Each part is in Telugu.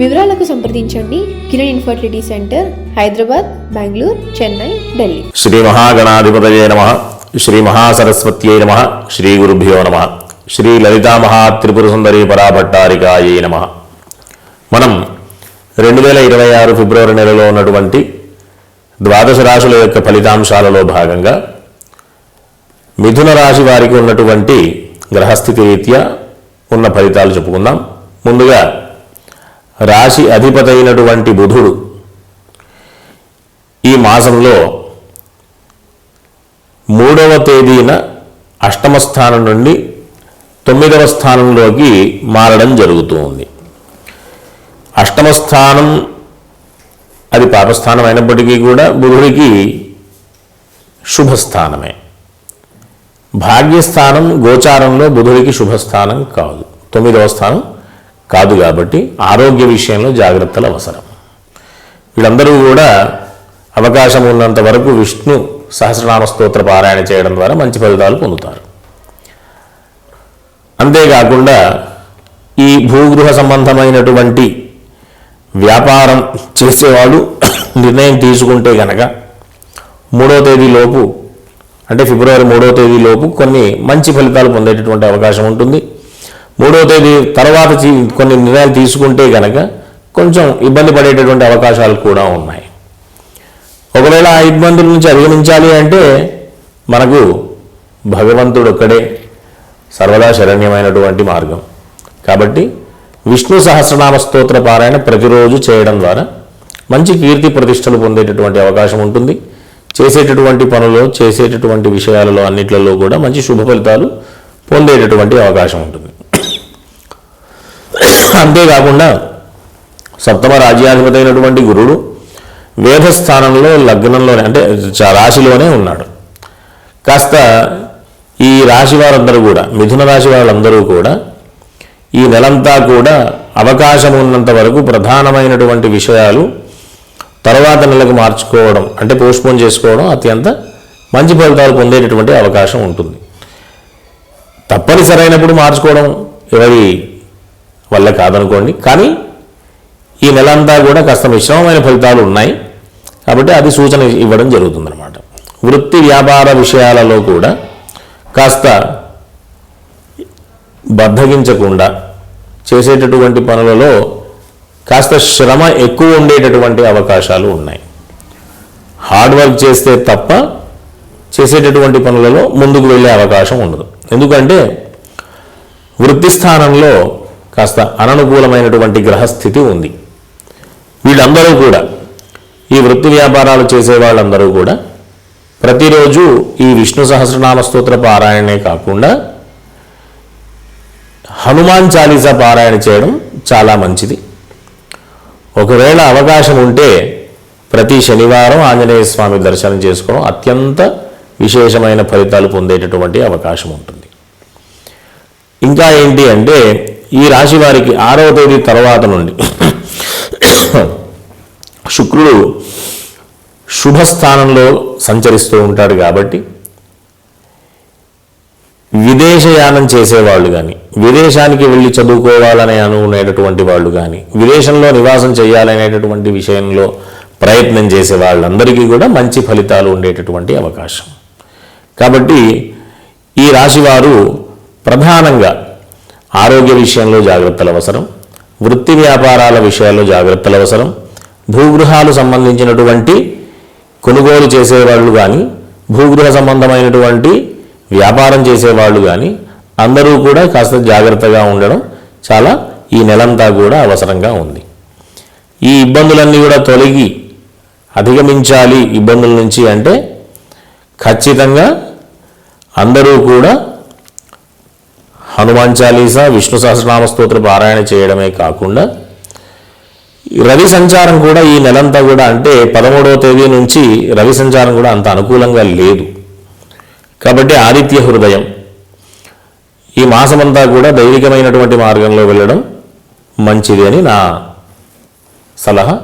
వివరాలకు సంప్రదించండి కిరణ్ ఇన్ఫర్టిలిటీ సెంటర్ హైదరాబాద్ బెంగళూరు చెన్నై ఢిల్లీ. శ్రీ మహాగణాధిపతయే నమ. శ్రీ మహాసరస్వత్యై నమ. శ్రీ గురుభ్యో నమ. శ్రీ లలితా మహాత్రిపుర సుందరి పరాభట్టారికాయే నమ. మనం రెండు వేల ఇరవై ఆరు ఫిబ్రవరి నెలలో ఉన్నటువంటి ద్వాదశ రాశుల యొక్క ఫలితాంశాలలో భాగంగా మిథున రాశి వారికి ఉన్నటువంటి గ్రహస్థితి రీత్యా ఉన్న ఫలితాలు చెప్పుకుందాం. ముందుగా రాశి అధిపతైనటువంటి బుధుడు ఈ మాసంలో మూడవ తేదీన అష్టమ స్థానం నుండి తొమ్మిదవ స్థానంలోకి మారడం జరుగుతూ ఉంది అష్టమ స్థానం అది పాపస్థానం అయినప్పటికీ కూడా బుధుడికి శుభస్థానమే. భాగ్యస్థానం గోచారంలో బుధుడికి శుభస్థానం కాదు. తొమ్మిదవ స్థానం కాదు కాబట్టి ఆరోగ్య విషయంలో జాగ్రత్తలు అవసరం. వీళ్ళందరూ కూడా అవకాశం ఉన్నంత వరకు విష్ణు సహస్రనామ స్తోత్ర పారాయణ చేయడం ద్వారా మంచి ఫలితాలు పొందుతారు. అంతేకాకుండా ఈ భూగృహ సంబంధమైనటువంటి వ్యాపారం చేసేవాళ్ళు నిర్ణయం తీసుకుంటే గనక మూడో తేదీలోపు అంటే ఫిబ్రవరి మూడో తేదీలోపు కొన్ని మంచి ఫలితాలు పొందేటటువంటి అవకాశం ఉంటుంది. మూడో తేదీ తర్వాత కొన్ని నిర్ణయాలు తీసుకుంటే కనుక కొంచెం ఇబ్బంది పడేటటువంటి అవకాశాలు కూడా ఉన్నాయి. ఒకవేళ ఆ ఇబ్బందుల నుంచి అధిగమించాలి అంటే మనకు భగవంతుడు ఒక్కడే సర్వదా శరణ్యమైనటువంటి మార్గం. కాబట్టి విష్ణు సహస్రనామ స్తోత్ర పారాయణ ప్రతిరోజు చేయడం ద్వారా మంచి కీర్తి ప్రతిష్టలు పొందేటటువంటి అవకాశం ఉంటుంది. చేసేటటువంటి పనులు చేసేటటువంటి విషయాలలో అన్నిట్లలో కూడా మంచి శుభ ఫలితాలు పొందేటటువంటి అవకాశం ఉంటుంది. అంతేకాకుండా సప్తమ రాజ్యాధిపతి అయినటువంటి గురుడు వేదస్థానంలో లగ్నంలోనే అంటే రాశిలోనే ఉన్నాడు. కాస్త ఈ రాశి వారందరూ కూడా మిథున రాశి వాళ్ళందరూ కూడా ఈ నెలంతా కూడా అవకాశం ఉన్నంత వరకు ప్రధానమైనటువంటి విషయాలు తర్వాత నెలకు మార్చుకోవడం అంటే పోస్ట్పోన్ చేసుకోవడం అత్యంత మంచి ఫలితాలు పొందేటటువంటి అవకాశం ఉంటుంది. తప్పనిసరైనప్పుడు మార్చుకోవడం ఎవరి వల్ల కాదనుకోండి. కానీ ఈ నెలంతా కూడా కాస్త మిశ్రమమైన ఫలితాలు ఉన్నాయి. కాబట్టి అది సూచన ఇవ్వడం జరుగుతుందన్నమాట. వృత్తి వ్యాపార విషయాలలో కూడా కాస్త బద్ధగించకుండా చేసేటటువంటి పనులలో కాస్త శ్రమ ఎక్కువ ఉండేటటువంటి అవకాశాలు ఉన్నాయి. హార్డ్ వర్క్ చేస్తే తప్ప చేసేటటువంటి పనులలో ముందుకు వెళ్ళే అవకాశం ఉండదు. ఎందుకంటే వృత్తి స్థానంలో కాస్త అననుకూలమైనటువంటి గ్రహస్థితి ఉంది. వీళ్ళందరూ కూడా ఈ వృత్తి వ్యాపారాలు చేసే వాళ్ళందరూ కూడా ప్రతిరోజు ఈ విష్ణు సహస్రనామ స్తోత్ర పారాయణే కాకుండా హనుమాన్ చాలీసా పారాయణ చేయడం చాలా మంచిది. ఒకవేళ అవకాశం ఉంటే ప్రతి శనివారం ఆంజనేయ స్వామి దర్శనం చేసుకోవడం అత్యంత విశేషమైన ఫలితాలు పొందేటటువంటి అవకాశం ఉంటుంది. ఇంకా ఏంటి అంటే ఈ రాశి వారికి ఆరవ తేదీ తర్వాత నుండి శుక్రుడు శుభస్థానంలో సంచరిస్తూ ఉంటాడు కాబట్టి విదేశయానం చేసేవాళ్ళు కానీ విదేశానికి వెళ్ళి చదువుకోవాలని అనుకునేటటువంటి వాళ్ళు కానీ విదేశంలో నివాసం చేయాలనేటటువంటి విషయంలో ప్రయత్నం చేసే వాళ్ళందరికీ కూడా మంచి ఫలితాలు ఉండేటటువంటి అవకాశం. కాబట్టి ఈ రాశివారు ప్రధానంగా ఆరోగ్య విషయంలో జాగ్రత్తలు అవసరం. వృత్తి వ్యాపారాల విషయాల్లో జాగ్రత్తలు అవసరం. భూగృహాలు సంబంధించినటువంటి కొనుగోలు చేసేవాళ్ళు కానీ భూగృహ సంబంధమైనటువంటి వ్యాపారం చేసేవాళ్ళు కానీ అందరూ కూడా కాస్త జాగ్రత్తగా ఉండడం చాలా ఈ నెలంతా కూడా అవసరంగా ఉంది. ఈ ఇబ్బందులన్నీ కూడా తొలగి అధిగమించాలి ఇబ్బందుల నుంచి అంటే ఖచ్చితంగా అందరూ కూడా హనుమాన్ చాలీసా విష్ణు సహస్రనామ స్తోత్ర పారాయణ చేయడమే కాకుండా రవి సంచారం కూడా ఈ నెలంతా కూడా అంటే పదమూడవ తేదీ నుంచి రవి సంచారం కూడా అంత అనుకూలంగా లేదు. కాబట్టి ఆదిత్య హృదయం. ఈ మాసమంతా కూడా దైవికమైనటువంటి మార్గంలో వెళ్ళడం మంచిది అని నా సలహా.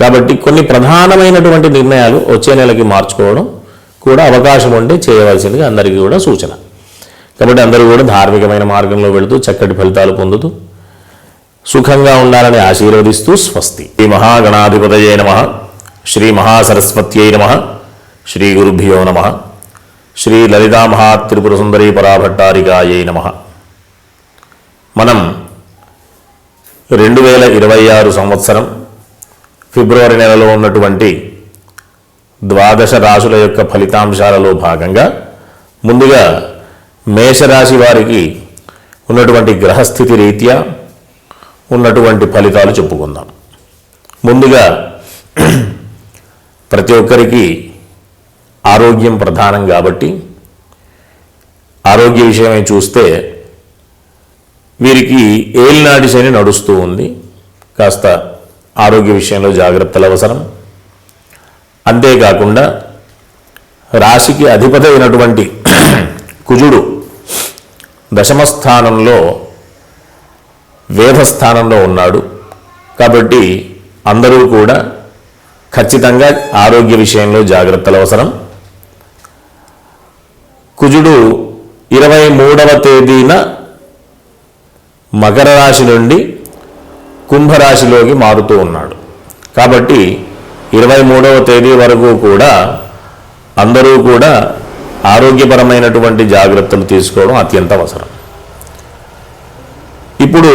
కాబట్టి కొన్ని ప్రధానమైనటువంటి నిర్ణయాలు వచ్చే నెలకి మార్చుకోవడం కూడా అవకాశం ఉంటే చేయవలసిందిగా అందరికీ కూడా సూచన. కాబట్టి అందరూ కూడా ధార్మికమైన మార్గంలో వెళుతూ చక్కటి ఫలితాలు పొందుతూ సుఖంగా ఉండాలని ఆశీర్వదిస్తూ స్వస్తి. శ్రీ మహాగణాధిపతయే నమ. శ్రీ మహాసరస్వత్యై నమ. శ్రీ గురుభ్యో నమ. శ్రీ లలితా త్రిపుర సుందరీ పరాభట్టారికాయై నమ. మనం రెండు వేల ఇరవై ఆరు సంవత్సరం ఫిబ్రవరి నెలలో ఉన్నటువంటి ద్వాదశ రాశుల యొక్క ఫలితాంశాలలో భాగంగా ముందుగా మేషరాశి వారికి ఉన్నటువంటి గ్రహస్థితి రీత్యా ఉన్నటువంటి ఫలితాలు చెప్పుకుందాం. ముందుగా ప్రతి ఒక్కరికి ఆరోగ్యం ప్రధానం కాబట్టి ఆరోగ్య విషయమై చూస్తే వీరికి ఏలినాటి శని నడుస్తూ ఉంది. కాస్త ఆరోగ్య విషయంలో జాగ్రత్తలు అవసరం. అంతేకాకుండా రాశికి అధిపతి అయినటువంటి కుజుడు దశమ స్థానంలో వేధస్థానంలో ఉన్నాడు. కాబట్టి అందరూ కూడా ఖచ్చితంగా ఆరోగ్య విషయంలో జాగ్రత్తలు అవసరం. కుజుడు ఇరవై మూడవ తేదీన మకర రాశి నుండి కుంభరాశిలోకి మారుతూ ఉన్నాడు. కాబట్టి ఇరవై మూడవ తేదీ వరకు కూడా అందరూ కూడా ఆరోగ్యపరమైనటువంటి జాగ్రత్తలు తీసుకోవడం అత్యంత అవసరం. ఇప్పుడు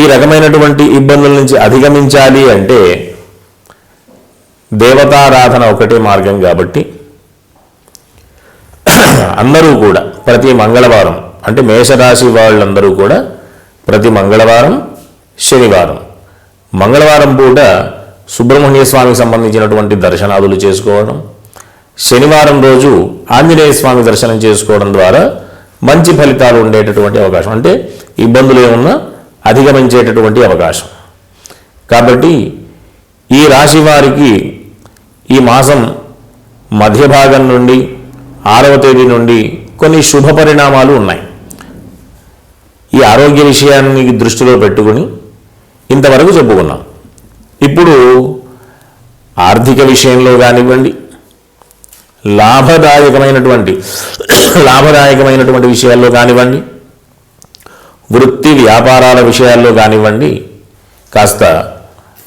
ఈ రకమైనటువంటి ఇబ్బందుల నుంచి అధిగమించాలి అంటే దేవతారాధన ఒకటే మార్గం కాబట్టి అందరూ కూడా ప్రతి మంగళవారం అంటే మేషరాశి వాళ్ళందరూ కూడా ప్రతి మంగళవారం శనివారం. మంగళవారం పూట సుబ్రహ్మణ్య స్వామికి సంబంధించినటువంటి దర్శనాదులు చేసుకోవడం శనివారం రోజు ఆంజనేయ స్వామి దర్శనం చేసుకోవడం ద్వారా మంచి ఫలితాలు ఉండేటటువంటి అవకాశం. అంటే ఇబ్బందులు ఏమున్నా అధిగమించేటటువంటి అవకాశం. కాబట్టి ఈ రాశి వారికి ఈ మాసం మధ్య భాగం నుండి ఆరవ తేదీ నుండి కొన్ని శుభ పరిణామాలు ఉన్నాయి. ఈ ఆరోగ్య విషయాన్ని దృష్టిలో పెట్టుకుని ఇంతవరకు చెప్పుకున్నాం. ఇప్పుడు ఆర్థిక విషయంలో కానివ్వండి లాభదాయకమైనటువంటి లాభదాయకమైనటువంటి విషయాల్లో కానివ్వండి వృత్తి వ్యాపారాల విషయాల్లో కానివ్వండి కాస్త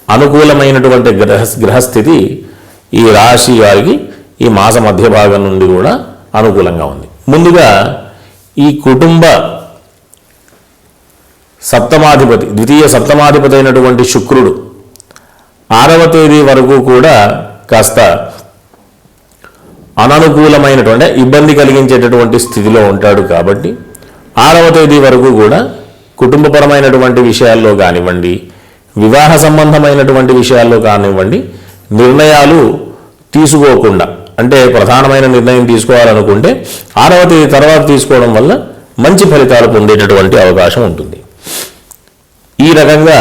అనుకూలమైనటువంటి గ్రహ గ్రహస్థితి ఈ రాశి వారికి ఈ మాస మధ్య భాగం నుండి కూడా అనుకూలంగా ఉంది. ముందుగా ఈ కుటుంబ సప్తమాధిపతి ద్వితీయ సప్తమాధిపతి అయినటువంటి శుక్రుడు ఆరవ తేదీ వరకు కూడా కాస్త అననుకూలమైనటువంటి ఇబ్బంది కలిగించేటటువంటి స్థితిలో ఉంటాడు కాబట్టి ఆరవ తేదీ వరకు కూడా కుటుంబపరమైనటువంటి విషయాల్లో కానివ్వండి వివాహ సంబంధమైనటువంటి విషయాల్లో కానివ్వండి నిర్ణయాలు తీసుకోకుండా అంటే ప్రధానమైన నిర్ణయం తీసుకోవాలనుకుంటే ఆరవ తేదీ తర్వాత తీసుకోవడం వల్ల మంచి ఫలితాలు పొందేటటువంటి అవకాశం ఉంటుంది. ఈ రకంగా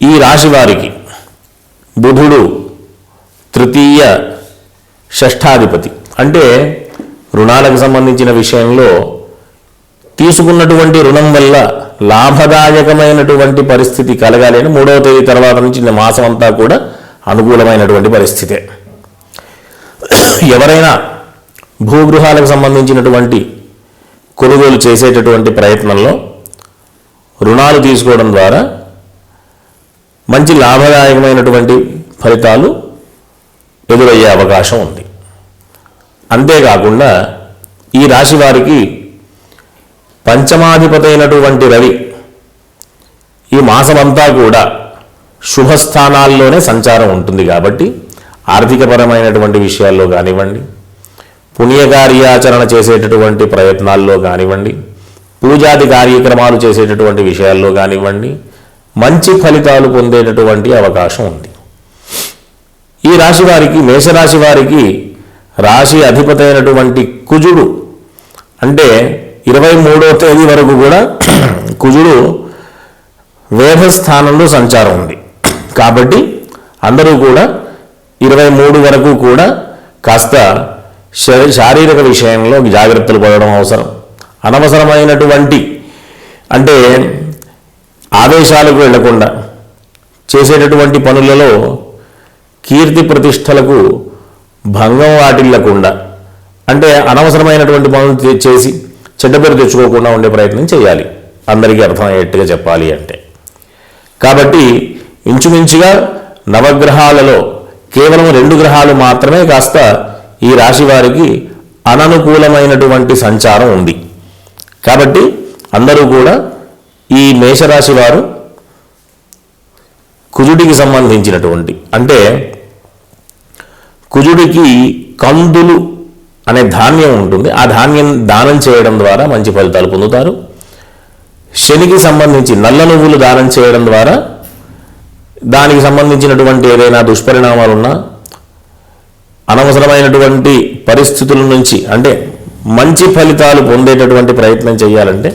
ఈ రాశి వారికి బుధుడు తృతీయ షష్ఠాధిపతి అంటే రుణాలకు సంబంధించిన విషయంలో తీసుకున్నటువంటి రుణం వల్ల లాభదాయకమైనటువంటి పరిస్థితి కలగాలి అని మూడవ తేదీ తర్వాత నుంచి ఈ మాసం అంతా కూడా అనుకూలమైనటువంటి పరిస్థితే. ఎవరైనా భూగృహాలకు సంబంధించినటువంటి కొనుగోలు చేసేటటువంటి ప్రయత్నంలో రుణాలు తీసుకోవడం ద్వారా మంచి లాభదాయకమైనటువంటి ఫలితాలు ఎదురయ్యే అవకాశం ఉంది. అంతేకాకుండా ఈ రాశి వారికి పంచమాధిపతి అయినటువంటి రవి ఈ మాసమంతా కూడా శుభస్థానాల్లోనే సంచారం ఉంటుంది కాబట్టి ఆర్థికపరమైనటువంటి విషయాల్లో కానివ్వండి పుణ్యకార్యాచరణ చేసేటటువంటి ప్రయత్నాల్లో కానివ్వండి పూజాది కార్యక్రమాలు చేసేటటువంటి విషయాల్లో కానివ్వండి మంచి ఫలితాలు పొందేటటువంటి అవకాశం ఉంది. ఈ రాశి వారికి మేషరాశి వారికి రాశి అధిపతైనటువంటి కుజుడు అంటే ఇరవై మూడో తేదీ వరకు కూడా కుజుడు వేధస్థానంలో సంచారం ఉంది. కాబట్టి అందరూ కూడా ఇరవై మూడు వరకు కూడా కాస్త శారీరక విషయంలో జాగ్రత్తలు పడడం అవసరం. అనవసరమైనటువంటి అంటే ఆవేశాలకు వెళ్ళకుండా చేసేటటువంటి పనులలో కీర్తి ప్రతిష్టలకు భంగం వాటిల్లకుండా అంటే అనవసరమైనటువంటి పనులు చేసి చెడ్డ పేరు తెచ్చుకోకుండా ఉండే ప్రయత్నం చేయాలి. అందరికీ అర్థమయ్యేట్టుగా చెప్పాలి అంటే. కాబట్టి ఇంచుమించుగా నవగ్రహాలలో కేవలం రెండు గ్రహాలు మాత్రమే కాస్త ఈ రాశి వారికి అననుకూలమైనటువంటి సంచారం ఉంది. కాబట్టి అందరూ కూడా ఈ మేషరాశి వారు కుజుడికి సంబంధించినటువంటి అంటే కుజుడికి కందులు అనే ధాన్యం ఉంటుంది. ఆ ధాన్యం దానం చేయడం ద్వారా మంచి ఫలితాలు పొందుతారు. శనికి సంబంధించి నల్ల నువ్వులు దానం చేయడం ద్వారా దానికి సంబంధించినటువంటి ఏదైనా దుష్పరిణామాలు ఉన్నా అనవసరమైనటువంటి పరిస్థితుల నుంచి అంటే మంచి ఫలితాలు పొందేటటువంటి ప్రయత్నం చేయాలంటే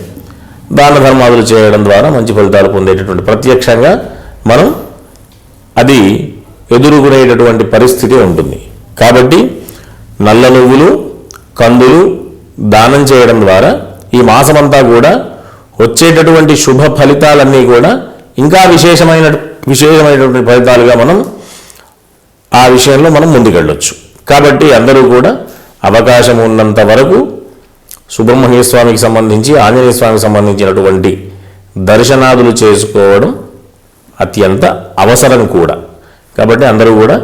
దాన ధర్మాదులు చేయడం ద్వారా మంచి ఫలితాలు పొందేటటువంటి ప్రత్యక్షంగా మనం అది ఎదుర్కొనేటటువంటి పరిస్థితి ఉంటుంది. కాబట్టి నల్ల నువ్వులు కందులు దానం చేయడం ద్వారా ఈ మాసమంతా కూడా వచ్చేటటువంటి శుభ ఫలితాలన్నీ కూడా ఇంకా విశేషమైన విశేషమైనటువంటి ఫలితాలుగా మనం ఆ విషయంలో మనం ముందుకెళ్ళొచ్చు. కాబట్టి అందరూ కూడా అవకాశం ఉన్నంత వరకు సుబ్రహ్మణ్య స్వామికి సంబంధించి ఆంజనేయ స్వామికి సంబంధించినటువంటి దర్శనాదులు చేసుకోవడం అత్యంత అవసరం కూడా. కాబట్టి అందరూ కూడా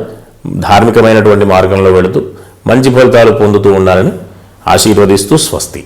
ధార్మికమైనటువంటి మార్గంలో వెళుతూ మంచి ఫలితాలు పొందుతూ ఉండాలని ఆశీర్వదిస్తూ స్వస్తి.